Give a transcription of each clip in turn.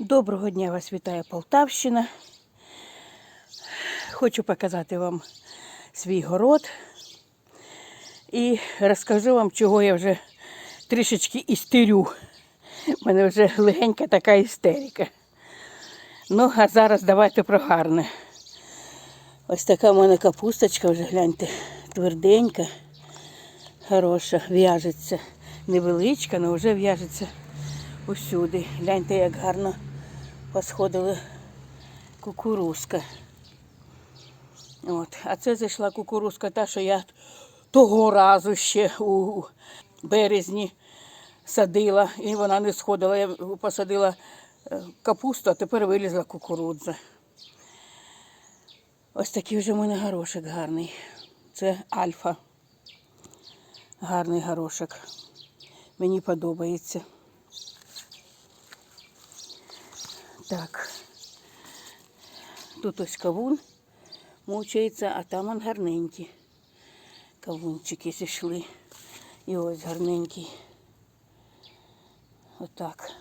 Доброго дня вас вітає Полтавщина. Хочу показати вам свій город і розкажу вам, чого я вже трішечки істерю. У мене вже легенька така істерика. Ну, а зараз давайте про гарне. Ось така в мене капусточка вже гляньте, тверденька, хороша, в'яжеться. Невеличка, але вже в'яжеться усюди. Гляньте, як гарно посходила кукурузка. От. А це зайшла кукурузка та, що я того разу ще у березні садила, і вона не сходила. Я посадила е, капусту, а тепер вилізла кукурудза. Ось такий вже в мене горошок гарний. Це альфа. Гарний горошок. Мені подобається. Так. Тут ось кавун мучається, а там он гарненькі. Кавунчики зійшли. І ось гарненький. Отак.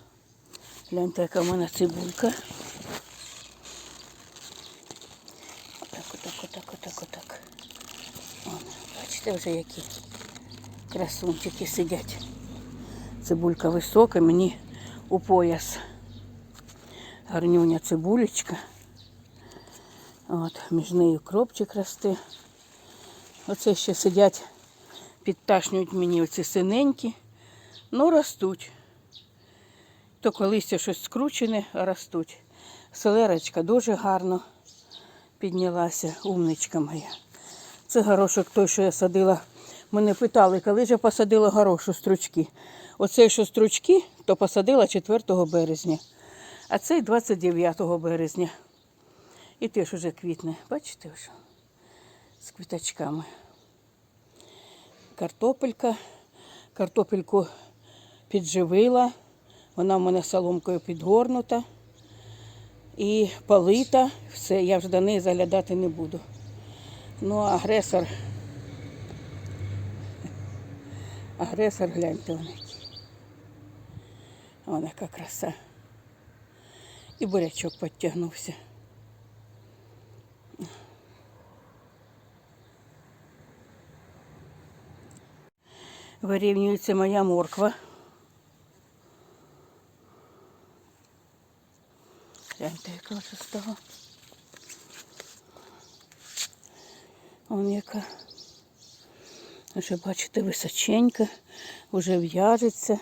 Гляньте, яка в мене цибулька. Отак, отак, отак, отак, отак. Вон, бачите вже які красунчики сидять. Цибулька висока, мені у пояс. Гарнюня цибулечка. От, між нею кропчик росте. Оце ще сидять, підташнюють мені оці синенькі. Ну, ростуть. То колись щось скручене, а ростуть. Селерочка дуже гарно піднялася, умничка моя. Це горошок той, що я садила. Мене питали, коли ж я посадила горошу стручки. Оцей, що стручки, то посадила 4 березня, а цей 29 березня. І теж уже квітне. Бачите вже? З квіточками. Картопелька. Картопельку підживила. Вона в мене соломкою підгорнута. І полита. Все, я вже до неї заглядати не буду. Ну, агресор. Агресор, гляньте вон який. Вона яка краса. І бурячок підтягнувся. Вирівнюється моя морква. Гляньте, яка вже стала. Вон яка. Вже бачите, височенька, вже в'яжеться.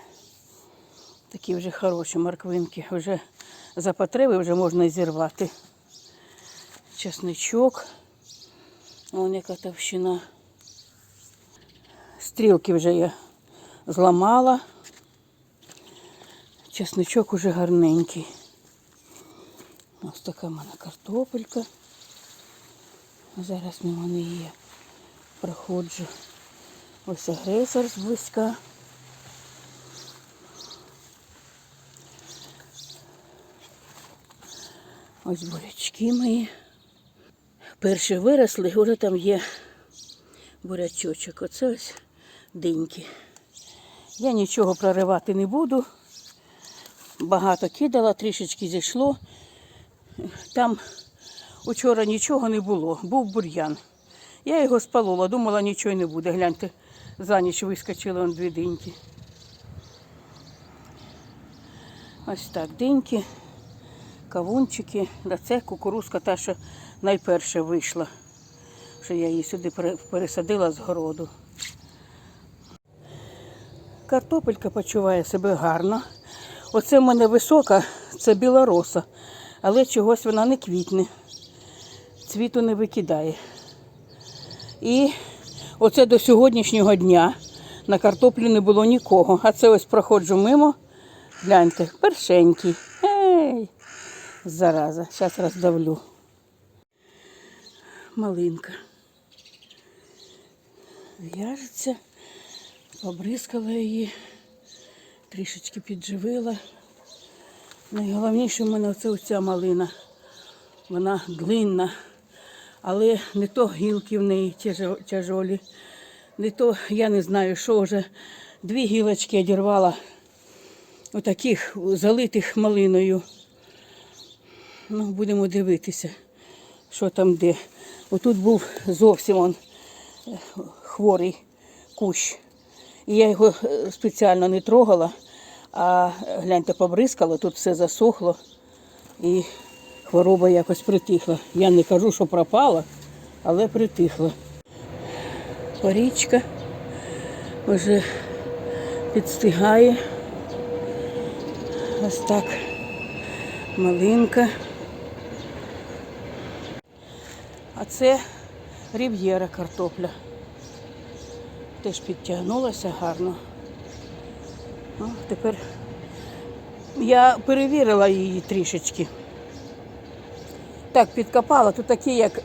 Такі вже хороші морквинки. Вже за потреби вже можна зірвати. Чесничок. Вон яка товщина. Стрілки вже я зламала. Чесничок уже гарненький. Ось така в мене картопелька. Зараз мимо неї проходжу. Ось агресор зблизька. Ось бурячки мої. Перші виросли, вже там є бурячочок. Оце ось диньки. Я нічого проривати не буду. Багато кидала, трішечки зійшло. Там учора нічого не було, був бур'ян. Я його спалола, думала, нічого не буде. Гляньте, за ніч вискочили дві диньки. Ось так, диньки, кавунчики. Да це кукурузка та, що найперше вийшла. Що я її сюди пересадила з городу. Картопелька почуває себе гарно. Оце в мене висока, це білороса, але чогось вона не квітне. Цвіту не викидає. І оце до сьогоднішнього дня на картоплю не було нікого. А це ось проходжу мимо. Гляньте, першенький. Ей, зараза, зараз роздавлю. Малинка. В'яжеться, побризкала її, трішечки підживила. Найголовніше в мене оце оця малина. Вона длинна, але не то гілки в неї тяжолі, не то я не знаю, що вже. Дві гілочки одірвала, отаких залитих малиною. Ну, будемо дивитися, що там де. Отут був зовсім он, е, хворий кущ. І я його е, спеціально не трогала, а гляньте, побризкала, тут все засохло і хвороба якось притихла. Я не кажу, що пропала, але притихла. Порічка вже підстигає. Ось так малинка. А це рів'єра картопля. Теж підтягнулася гарно. Ну, тепер я перевірила її трішечки. Так, підкопала. Тут такі, як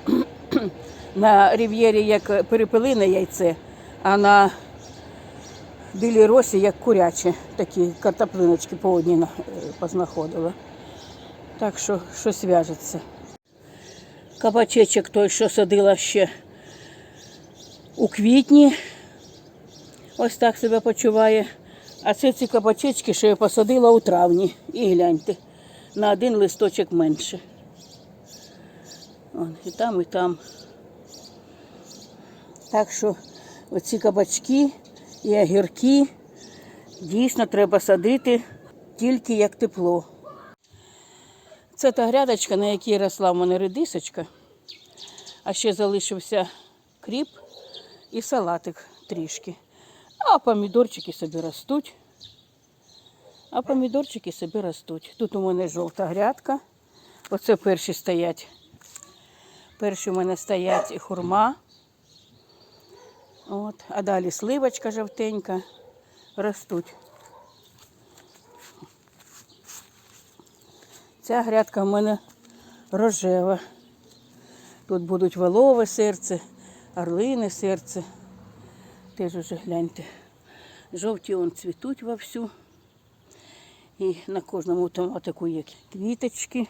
на рів'єрі, як перепелине яйце, а на білій росі, як куряче. Такі картоплиночки по одній е, познаходила. Так що щось в'яжеться. Кабачечок той, що садила ще у квітні. Ось так себе почуває. А це ці кабачечки, що я посадила у травні. І гляньте, на один листочок менше. Вон, і там, і там. Так що оці кабачки і огірки дійсно треба садити тільки як тепло. Це та грядочка, на якій росла в мене редисочка, а ще залишився кріп і салатик трішки. А помідорчики собі ростуть. А помідорчики собі ростуть. Тут у мене жовта грядка. Оце перші стоять. Перші у мене стоять хурма. От. А далі сливочка жовтенька. Ростуть. Ця грядка в мене рожева. Тут будуть волове серце, орлине серце. Теж уже гляньте. Жовті он цвітуть вовсю. І на кожному томатику є квіточки.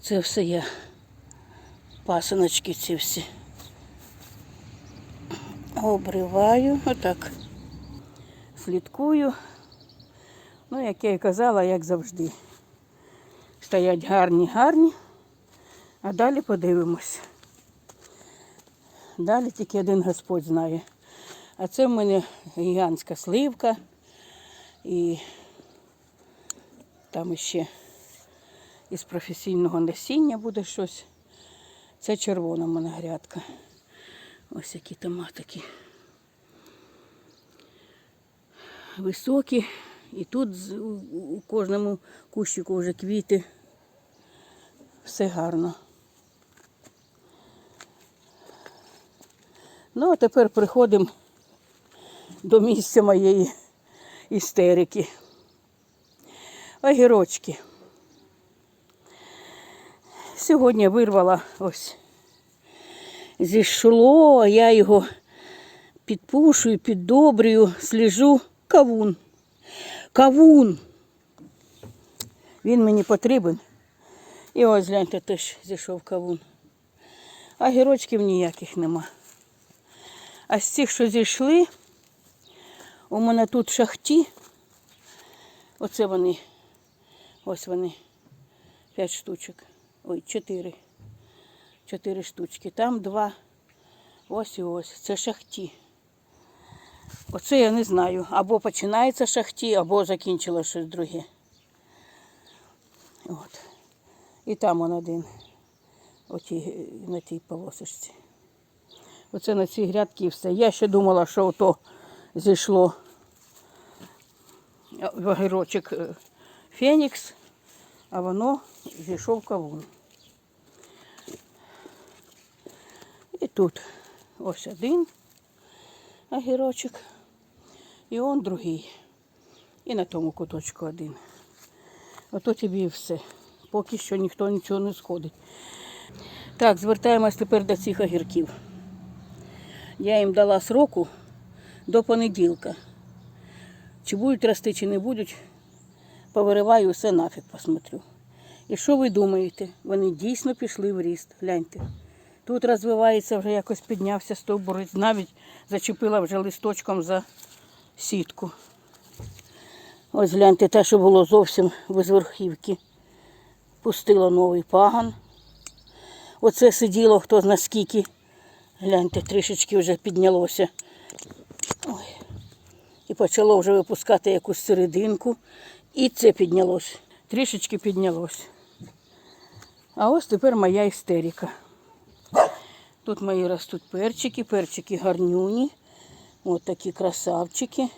Це все я пасиночки ці всі. Обриваю, отак. Слідкую. Ну, як я і казала, як завжди. Стоять гарні, гарні. А далі подивимось. Далі тільки один Господь знає. А це в мене гігантська сливка. І там ще із професійного насіння буде щось. Це червона в мене грядка. Ось які томатики. Високі. І тут у кожному кущику вже квіти. Все гарно. Ну, а тепер приходимо до місця моєї істерики. Огірочки. Сьогодні вирвала ось зійшло, я його підпушую, піддобрюю, сліжу. Кавун. Кавун. Він мені потрібен. І ось гляньте, теж зійшов кавун. А гірочків ніяких нема. А з цих, що зійшли, у мене тут шахті. Оце вони. Ось вони. П'ять штучок. Ой, чотири. Чотири штучки. Там два. Ось і ось. Це шахті. Оце я не знаю. Або починається шахті, або закінчило щось друге. От. І там он один. Оті, на тій полосочці. Оце на цій грядці все. Я ще думала, що ото зійшло в огірочок е, Фенікс, а воно зійшов кавун. І тут ось один огірочок, і он другий. І на тому куточку один. Ото тобі і все. Поки що ніхто нічого не сходить. Так, звертаємось тепер до цих огірків. Я їм дала сроку до понеділка. Чи будуть рости, чи не будуть, повириваю все нафіг посмотрю. І що ви думаєте? Вони дійсно пішли в ріст. Гляньте. Тут розвивається вже якось піднявся стовбурець, навіть зачепила вже листочком за сітку. Ось гляньте те, що було зовсім без верхівки. Пустило новий паган. Оце сиділо хто зна скільки. Гляньте, трішечки вже піднялося. Ой. І почало вже випускати якусь серединку. І це піднялось. Трішечки піднялось. А ось тепер моя істерика. Тут мої ростуть перчики, перчики гарнюні. Ось такі красавчики.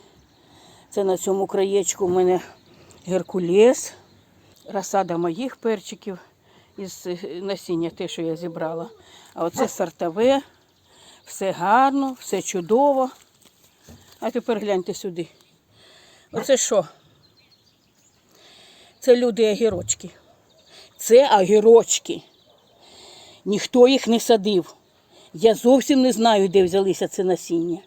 Це на цьому краєчку в мене геркулес. Розсада моїх перчиків із е, насіння, те, що я зібрала. А оце сортове. Все гарно, все чудово. А тепер гляньте сюди. Оце що? Це люди огірочки. Це огірочки. Ніхто їх не садив. Я зовсім не знаю, де взялися це насіння.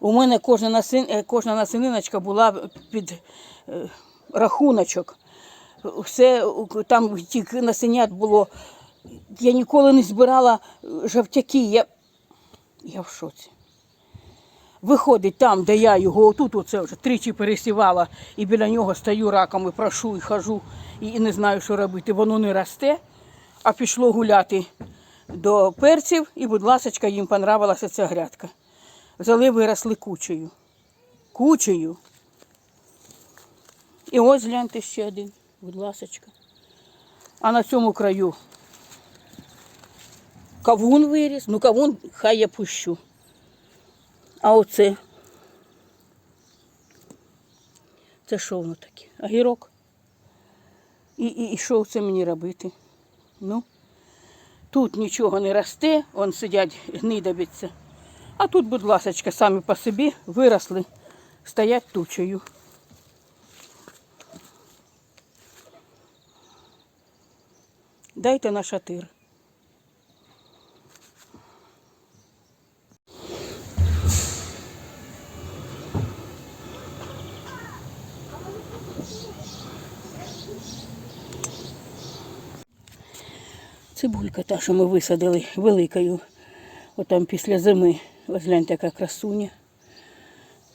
У мене кожна, насин, е, кожна насининочка була під е, рахуночок. Все там тих насенят було. Я ніколи не збирала е, жовтяки. Я, я в шоці. Виходить там, де я його отут оце вже тричі пересівала, і біля нього стою раком і прошу, і хожу, і не знаю, що робити. Воно не росте, а пішло гуляти до перців, і, будь ласочка, їм понравилася ця грядка. Взяли, виросли кучею. Кучею. І ось гляньте ще один, будь ласочка. А на цьому краю кавун виріс. Ну, кавун хай я пущу. А оце. Це що воно таке? Огірок. І, і, і що це мені робити? Ну, тут нічого не росте, он сидять, гнидобиться. А тут, будь ласочка, самі по собі виросли, стоять тучею. Дайте на шатир. Цибулька та, що ми висадили великою, отам після зими. Ось гляньте, яка красуня.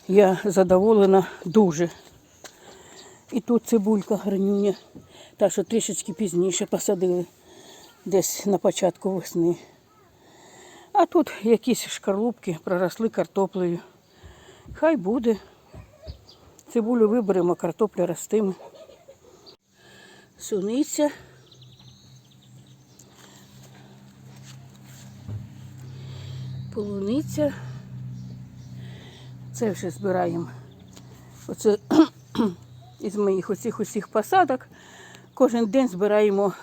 Я задоволена дуже. І тут цибулька гарнюня. Та, що трішечки пізніше посадили, десь на початку весни. А тут якісь шкарлупки проросли картоплею. Хай буде. Цибулю виберемо, картопля ростиме. Суниця. Полуниця. Це вже збираємо. Оце із моїх оцих усіх посадок. Кожен день збираємо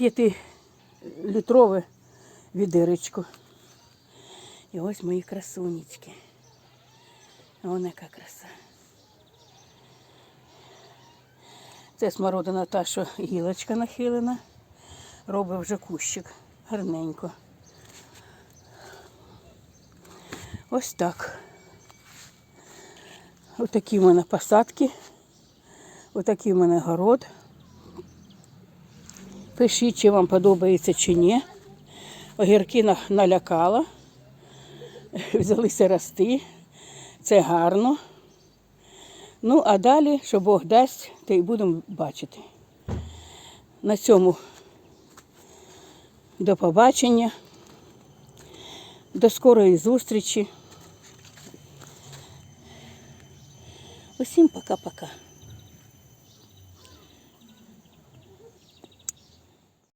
5-літрове відеречко. І ось мої красунечки. Вона яка краса. Це смородина та, що гілочка нахилена. Робить вже кущик гарненько. Ось так. Отакі в мене посадки. Отакий в мене город. Пишіть, чи вам подобається чи ні. Огірки налякала. Взялися рости. Це гарно. Ну, а далі, що Бог дасть, то й будемо бачити. На цьому до побачення. До скорої зустрічі. Усім пока-пока.